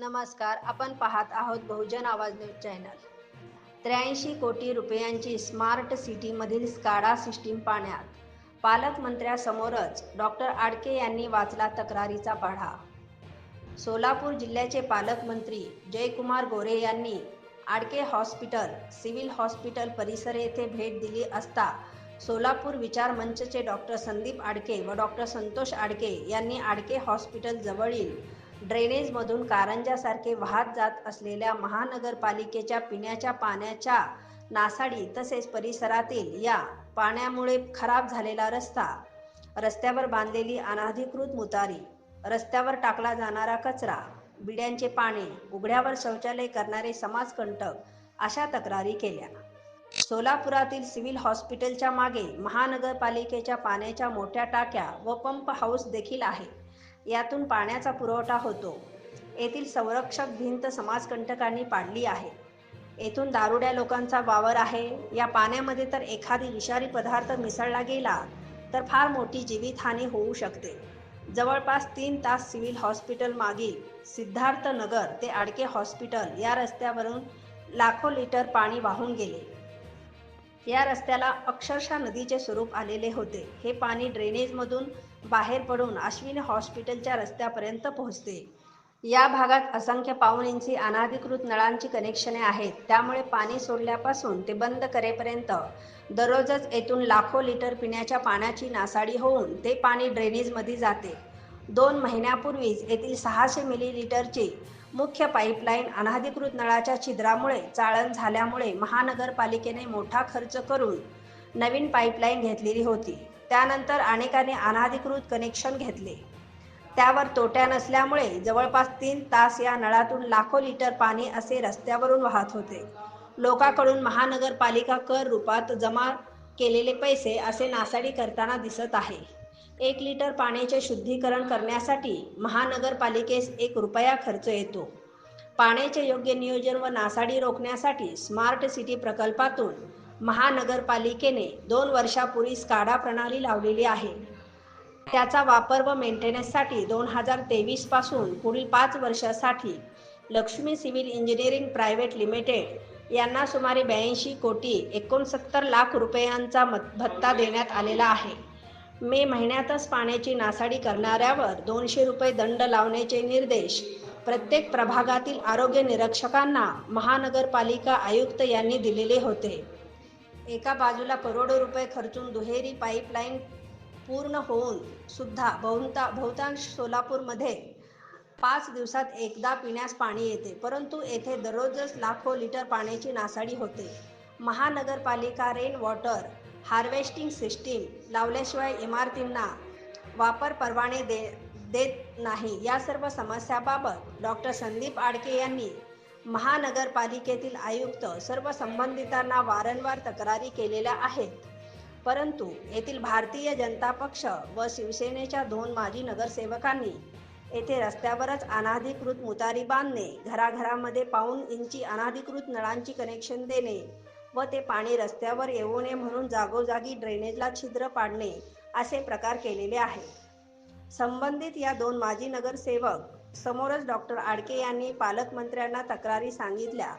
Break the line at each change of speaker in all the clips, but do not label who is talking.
नमस्कार आपण पाहत आहोत बहुजन आवाज न्यूज चॅनल. त्र्याऐंशी कोटी रुपयांची स्मार्ट सिटीमधील स्काडा सिस्टीम पाण्यात. पालकमंत्र्यासमोरच डॉक्टर आडके यांनी वाचला तक्रारीचा पाढा सोलापूर जिल्ह्याचे पालकमंत्री जयकुमार गोरे यांनी आडके हॉस्पिटल सिव्हिल हॉस्पिटल परिसर येथे भेट दिली असता सोलापूर विचार मंचचे डॉक्टर संदीप आडके व डॉक्टर संतोष आडके यांनी आडके हॉस्पिटल जवळील ड्रेनेजमधून कारंजासारखे वाहत जात असलेल्या महानगरपालिकेच्या पिण्याच्या पाण्याच्या नासाडी तसेच परिसरातील या पाण्यामुळे खराब झालेला रस्ता रस्त्यावर बांधलेली अनाधिकृत मुतारी रस्त्यावर टाकला जाणारा कचरा बिड्यांचे पाणी उघड्यावर शौचालय करणारे समाजकंटक अशा तक्रारी केल्या. सोलापुरातील सिव्हिल हॉस्पिटलच्या मागे महानगरपालिकेच्या पाण्याच्या मोठ्या टाक्या व पंप हाऊस देखील आहे. यातून पाण्याचा पुरवठा होतो. येथील संरक्षक भिंत समाजकंटकांनी पाडली आहे. येथून दारुड्या लोकांचा वावर आहे. या पाण्यामध्ये तर एखादी विषारी पदार्थ मिसळला गेला तर फार मोठी जीवितहानी होऊ शकते. जवळपास तीन तास सिव्हिल हॉस्पिटल मागील सिद्धार्थ नगर ते आडके हॉस्पिटल या रस्त्यावरून लाखो लिटर पाणी वाहून गेले. या रस्त्याला अक्षरशः नदीचे स्वरूप आलेले होते. हे पाणी ड्रेनेजमधून बाहेर पडून अश्विनी हॉस्पिटलच्या रस्त्यापर्यंत पोहोचते. या भागात असंख्य पाहुणींची अनाधिकृत नळांची कनेक्शने आहेत. त्यामुळे पाणी सोडल्यापासून ते बंद करेपर्यंत दररोजच येथून लाखो लिटर पिण्याच्या पाण्याची नासाडी होऊन ते पाणी ड्रेनेजमध्ये जाते. दोन महिन्यापूर्वीच येथील सहाशे मिलीलिटरची मुख्य पाईपलाईन अनाधिकृत नळाच्या छिद्रामुळे चाळण झाल्यामुळे महानगरपालिकेने मोठा खर्च करून नवीन पाईपलाईन घेतलेली होती. त्यानंतर अनेकांनी अनाधिकृत कनेक्शन घेतले. त्यावर तोट्या नसल्यामुळे जवळपास तीन तास या नळातून लाखो लिटर पाणी असे रस्त्यावरून वाहत होते. लोकांकडून महानगरपालिका कर रूपात जमा केलेले पैसे असे नासाडी करताना दिसत आहे. एक लिटर पाण्याचे शुद्धीकरण करण्यासाठी महानगरपालिकेस एक रुपया खर्च येतो. पाण्याचे योग्य नियोजन व नासाडी रोखण्यासाठी स्मार्ट सिटी प्रकल्पातून महानगरपालिकेने दोन वर्षापूर्वी स्काडा प्रणाली लावलेली आहे. त्याचा वापर व मेंटेनन्ससाठी दोन हजार तेवीसपासून पुढील पाच वर्षासाठी Laxmi civil engineering private limited यांना सुमारे ब्याऐंशी कोटी एकोणसत्तर लाख रुपयांचा मत भत्ता देण्यात आलेला आहे. मे महिन्यातच पाण्याची नासाडी करणाऱ्यावर दोनशे रुपये दंड लावण्याचे निर्देश प्रत्येक प्रभागातील आरोग्य निरीक्षकांना महानगरपालिका आयुक्त यांनी दिलेले होते. एका बाजूला करोडो रुपये खर्चून दुहेरी पाईपलाईन पूर्ण होऊन सुद्धा बहुता बहुतांश सोलापूरमध्ये पाच दिवसात एकदा पिण्यास पाणी येते. परंतु येथे दररोजच लाखो लिटर पाण्याची नासाडी होते. महानगरपालिका रेन वॉटर हार्वेस्टिंग सिस्टीम लावल्याशिवाय इमारतींना वापर परवाने दे देत नाही. या सर्व समस्याबाबत डॉक्टर संदीप आडके यांनी महानगरपालिकेतील आयुक्त सर्व संबंधितांना वारंवार तक्रारी केलेल्या आहेत. परंतु येथील भारतीय जनता पक्ष व शिवसेनेच्या दोन माजी नगरसेवकांनी येथे रस्त्यावरच अनाधिकृत मुतारी बांधणे घराघरामध्ये पाऊन इंची अनाधिकृत नळांची कनेक्शन देणे व ते पाणी रस्त्यावर येऊ नये म्हणून जागोजागी ड्रेनेजला छिद्र पाडणे असे प्रकार केलेले आहे संबंधित या दोन माजी नगरसेवक समोरच डॉक्टर आडके यांनी पालकमंत्र्यांना तक्रारी सांगितल्या.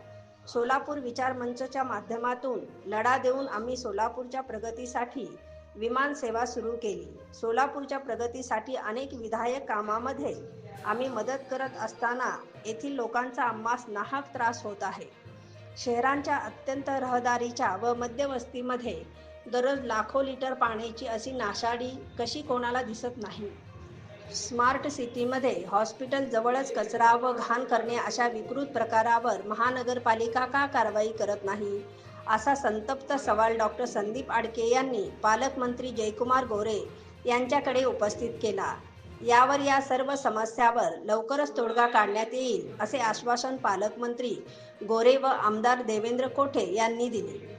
सोलापूर विचार मंचच्या माध्यमातून लढा देऊन आम्ही सोलापूरच्या प्रगतीसाठी विमान सेवा सुरू केली. सोलापूरच्या प्रगतीसाठी अनेक विधायक कामामध्ये आम्ही मदत करत असताना येथील लोकांचा आम्हास नाहक त्रास होत आहे. शहरांच्या अत्यंत रहदारीच्या व मध्यवस्तीमध्ये दररोज लाखो लिटर पाण्याची अशी नाशाडी कशी कोणाला दिसत नाही? स्मार्ट सिटीमध्ये हॉस्पिटल जवळच कचरा व घाण करणे अशा विकृत प्रकारावर महानगरपालिका का कारवाई करत नाही? असा संतप्त सवाल डॉक्टर संदीप आडके यांनी पालकमंत्री जयकुमार गोरे यांच्याकडे उपस्थित केला. यावर या सर्व समस्यावर लवकरच तोडगा काढण्यात येईल असे आश्वासन पालकमंत्री गोरे व आमदार देवेंद्र कोठे यांनी दिले.